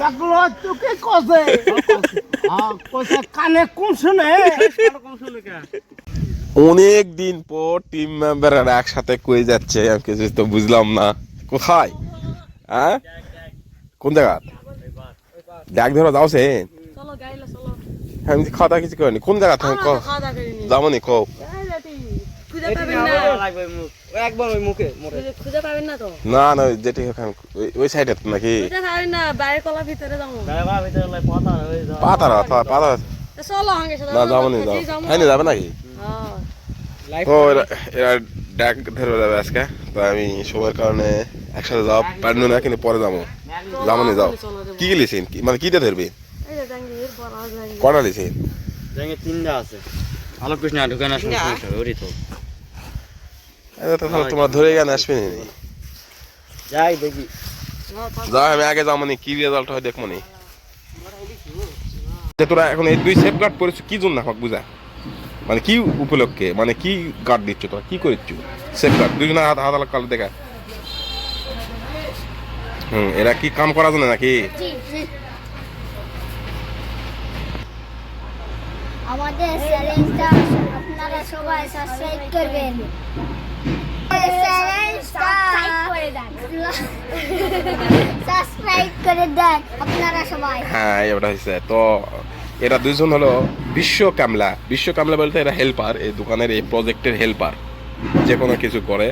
লাগল তোকে কসে কসে কানে কম শুনে অনেক দিন পর টিম মেম্বাররা একসাথে কয়ে যাচ্ছে আমি কিছু তো বুঝলাম না। কোথায়? হ্যাঁ? কোন জায়গা? ডাক ধরো যাও সে। চলো আমি খাওয়া দাওয়া কিছু করিনি। কোন জায়গা যাব নি কো একবার ওই মুখে মোড়ে খুঁজে- খুঁজে পাবেন না তো? না যেটি ওখানে ওই- সাইডে নাকি? খুঁজে পাবেন না বাইরে কলার ভিতরে যাব। পাতার পাতার পাতার তা চলো হাঙ্গে সাথে না যাব নি যাও হ্যাঁ যাবে। নাকি? হ্যাঁ। ও এরা এরা ডাক ধরে যাবে আজকে। তো আমি সময়ের কারণে একসাথে যাওয়া পারল না কিন্তু পরে যাব। যাব নি যাও। কি কি লিছেন কি- মানে কিটা ধরবে? কটা লিছেন তিনটা আছে। আলো কৃষ্ণ ঢুকে না সমস্যা ওরই তো। এটা তো তাহলে ধরে গেলে আসবে নি? যাই দেখি। যাও আমি আগে যাব নি কি রেজাল্ট হয় দেখব নি। যে তোরা এখন এই দুই সেফ গার্ড পড়েছো কি জন্য আমাকে বুঝা? মানে কি উপলক্ষে? মানে কি গার্ড দিচ্ছ তোরা? কি করিচ্ছ সেফ গার্ড দুজনে হাত হাত আলাদা কাল দেখা। হুম এরা কি কাম করার জন্য নাকি? আমাদের চ্যালেঞ্জটা আপনারা সবাই সাবস্ক্রাইব করবেন। সাবস্ক্রাইব করে দেন আপনারা সবাই। হ্যাঁ এটা হয়েছে। তো এরা দুইজন হলো বিশ্ব কামলা। বিশ্ব কামলা বলতে এরা হেল্পার এই দোকানের এই প্রজেক্টের হেল্পার যে কোনো কিছু করে।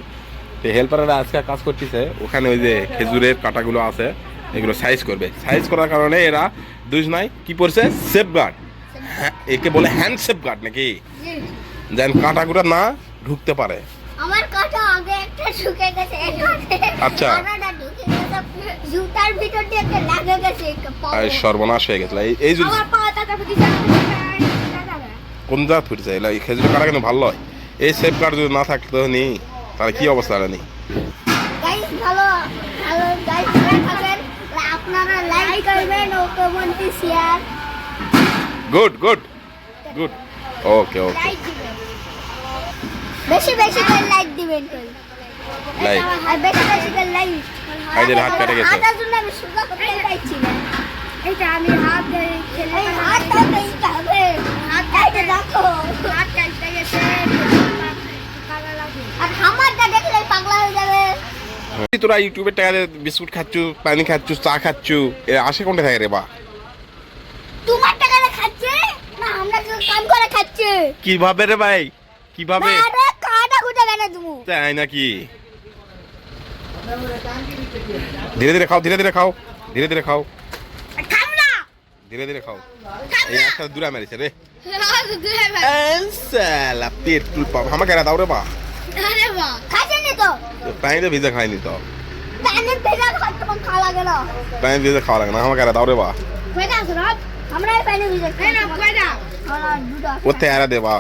তো হেল্পাররা আজকে কাজ করতেছে ওখানে ওই যে খেজুরের কাটাগুলো আছে এগুলো সাইজ করবে। সাইজ করার কারণে এরা দুজনাই কি পড়ছে? সেফ গার্ড হ্যাঁ একে বলে হ্যান্ড সেফ গার্ড নাকি যেন কাঁটাগুলো না ঢুকতে পারে। আমার কথা আগে ঢুকে গেছে আচ্ছা। জুতার ভিতর দিয়ে একটা লাগে গেছে আর সর্বনাশ হয়ে গেছিল এই এই ফুটিছে কোন জাত ফুটেছে এলা এই খেজুরের কাটা কিন্তু ভালো হয়। এই সেফ গার্ড যদি না থাকতো নি তাহলে কি অবস্থা হলো নি গাইস ভালো ভালো আপনারা লাইক করবেন ও comment share good good good okay okay বেশি বেশি করে লাইক দিবেন। লাইক ভাইদের হাত কেটে গেছে। হয়ে তোরা ইউটিউবের টাকা দিয়ে বিস্কুট খাচ্ছু পানি খাচ্ছু চা খাচ্ছু এ আসে কোনটা থাকে রে বা? তোমার টাকা দিয়ে খাচ্ছে? না আমরা তো কাম করে খাচ্ছে। কীভাবে রে ভাই? কীভাবে? আরে কাটা কুটা কেন তুমি তাই নাকি? ধীরে ধীরে খাও ধীরে ধীরে খাও ধীরে ধীরে খাও না ধীরে ধীরে খাও এই একটা দূরে মেরেছে রে সালা পেট তুল পাপ আমাকে এরা দাও রে বা আরে বাহ খাচ্ছে নি তো ভিজে খাইনি তো পানি ভেজা খাওয়া লাগে না পানি লাগে না দাও রে বা পানি ভেজা খাই না কয়টা আমরা দুটো ওতে এরা দেবা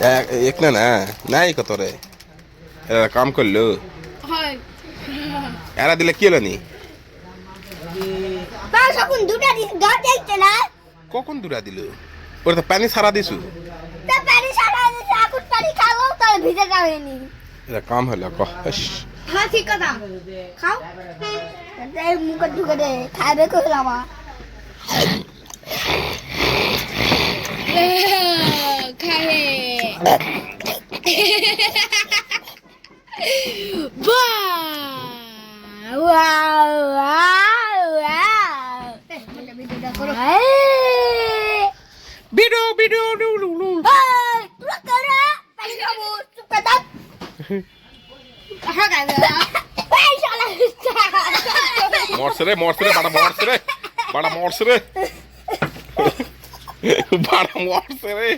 এক- না না। নাই কত রে এরা কাম করল। এরা দিলে কি হলো নি? যখন দুটো দিস গাছ দেখতে না। কখন দূরা দিল? ওরা তো পানি সারা দিছু। তা পানি সারা দিছে আকুট পানি খাব তাহলে ভিজে যাবে নি। এটা কাম হলো কহ হ্যাঁ ঠিক কথা। খাও। এই মুখে ঢুকে দে খাবে কইলাম খাবে Wow, wow, wow. বিডু বিডু ডু ডু ডু। Hey, তোরা কারা? পানি খাব, চুপ করে থাক। হ্যাঁ, খাবে। এই শালা। মরছে রে মরছে রে বাড়া মরছে বাড়া মরছে বাড়া মরছে রে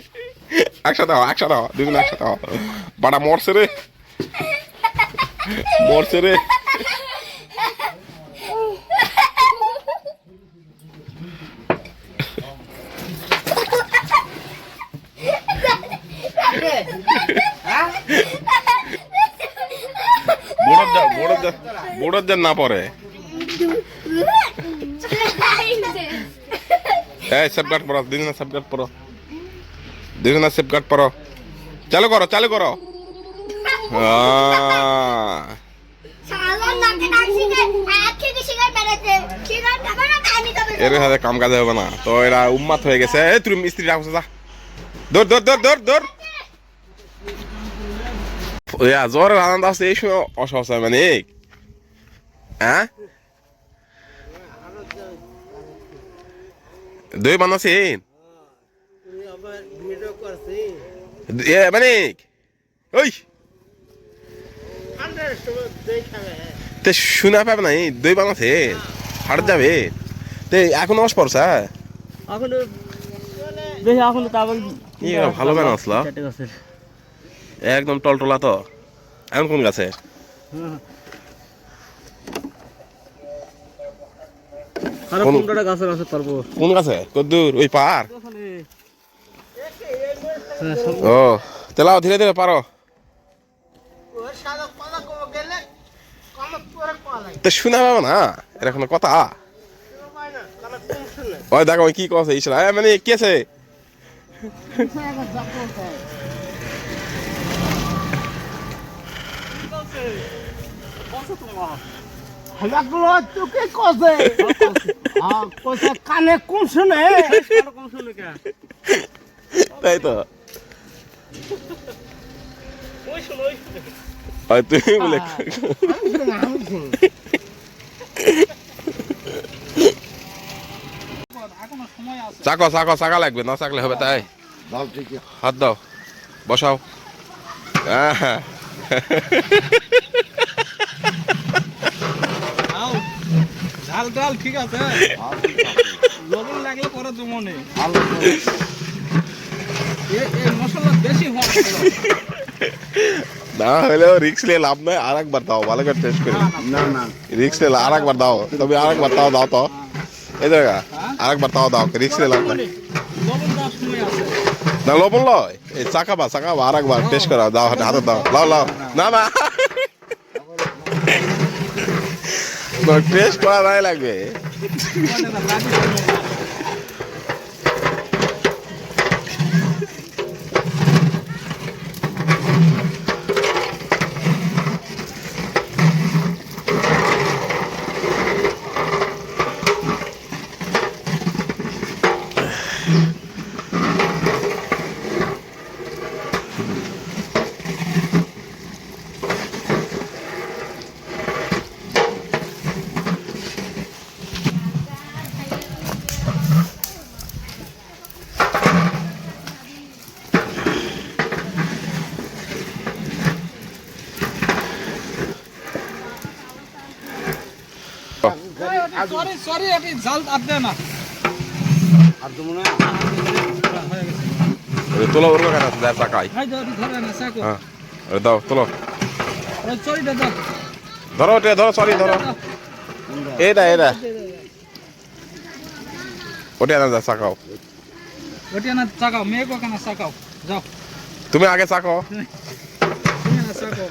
একসাথে হও একসাথে হও দুজন একসাথে হও। বাড়া মরছে রে। মরছে রে। বোড়ত যা বোড়ত যা বোড়ত যা না পড়ে। এই সেফগার্ড পড়ো দুজনে সেফগার্ড পড়ো। দুজনে সেফগার্ড পড়ো চালু করো চালু করো। না এর কাম কাজ হবে না। তো এরা উম্মাত হয়ে গেছে। এই তুই মিস্ত্রি রাখছো যা। দৌড় দৌড় দৌড় দৌড় দৌড়। ইয়া, জ্বরের আনন্দ আছে, এই সময় মানে হ্যাঁ? দই বানাচ্ছেন এ ওই! তে শুনা পাবে না দই বানাচ্ছেন হাট যাবে। তে এখন অস পড়ছে এখন এখন তো আবার ভালো গান আসলো। একদম টলটলা তো। এখন কোন গাছে? কোন- পারব কোন গাছে? কদ্দুর ওই পার ও তেলাও ধীরে ধীরে পারো। তো শোনা পাবে না এরকম কথা? ওই দেখো কি কথা ইসরা মানে কি আছে? হ্যাঁ কানে কম শুনে? তাই তো। ওই তুমি বলে চাকো চাকো চাকা লাগবে না চাকলে হবে তাই হাত দাও বসাও। ঝাল ডাল ঠিক আছে। লবণ লাগলে পরে জমনে এই মশলা বেশি হওয়া ভালো। না হলেও রিক্স নিয়ে লাভ নাই আর একবার দাও ভালো করে টেস্ট করে। না না রিক্স নিয়ে আর একবার দাও তুমি আর একবার তাও দাও তো। এই জায়গা আর একবার তাও দাও রিক্স নিয়ে লাভ আছে। না লবণ লয় এই চাকাবা চাকাবা আর একবার টেস্ট করা দাও হাতে হাতে দাও লাও লাও। না না। টেস্ট করা নাই লাগবে। সরি সরি এটি জাল আর দে না। হয়ে গেছে তোলো ওর দেড় দাও ধরে না সাকো হ্যাঁ দাও তোলো। সরিটা দাও। ধরো ওটা ধরো সরি ধরো। এটা এটা। ওটা না যা চাকাও ওটা না চাকাও মেয়েকে কেন চাকাও যাও। তুমি আগে চাকাও তুমি না চাকাও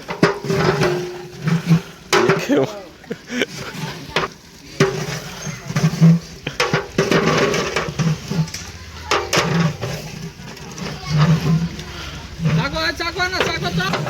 চাকো চাকো না চাকো চাকো